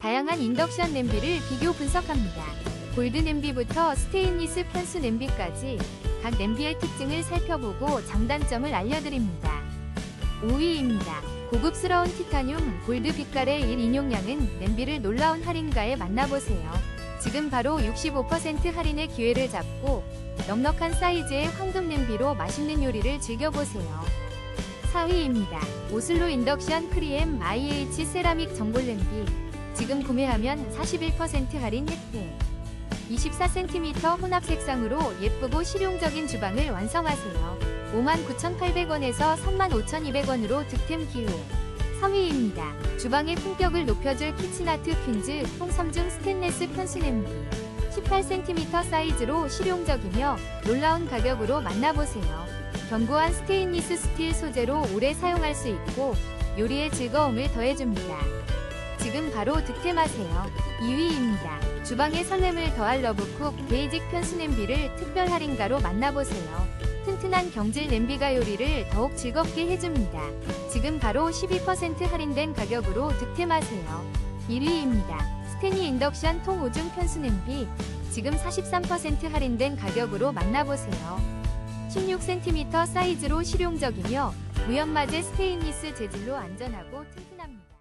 다양한 인덕션 냄비를 비교 분석합니다. 골드 냄비부터 스테인리스 편수 냄비까지 각 냄비의 특징을 살펴보고 장단점을 알려드립니다. 5위입니다. 고급스러운 티타늄 골드 빛깔의 1 인용량은 냄비를 놀라운 할인가에 만나보세요. 지금 바로 65% 할인의 기회를 잡고 넉넉한 사이즈의 황금 냄비로 맛있는 요리를 즐겨보세요. 4위입니다. 오슬로 인덕션 프리엠 IH 세라믹 전골 냄비. 지금 구매하면 41% 할인 혜택. 24cm 혼합 색상으로 예쁘고 실용적인 주방을 완성하세요. 59,800원에서 35,200원으로 득템 기회. 3위입니다. 주방의 품격을 높여줄 키친아트 퀸즈 통섬중 스테인레스 편수 냄비. 18cm 사이즈로 실용적이며 놀라운 가격으로 만나보세요. 견고한 스테인리스 스틸 소재로 오래 사용할 수 있고 요리의 즐거움을 더해줍니다. 지금 바로 득템하세요. 2위입니다. 주방의 설렘을 더할 러브쿡 베이직 편수 냄비를 특별 할인가로 만나보세요. 튼튼한 경질 냄비가 요리를 더욱 즐겁게 해줍니다. 지금 바로 12% 할인된 가격으로 득템하세요. 1위입니다. 스테니 인덕션 통 5중 편수 냄비. 지금 43% 할인된 가격으로 만나보세요. 16cm 사이즈로 실용적이며 무연마제 스테인리스 재질로 안전하고 튼튼합니다.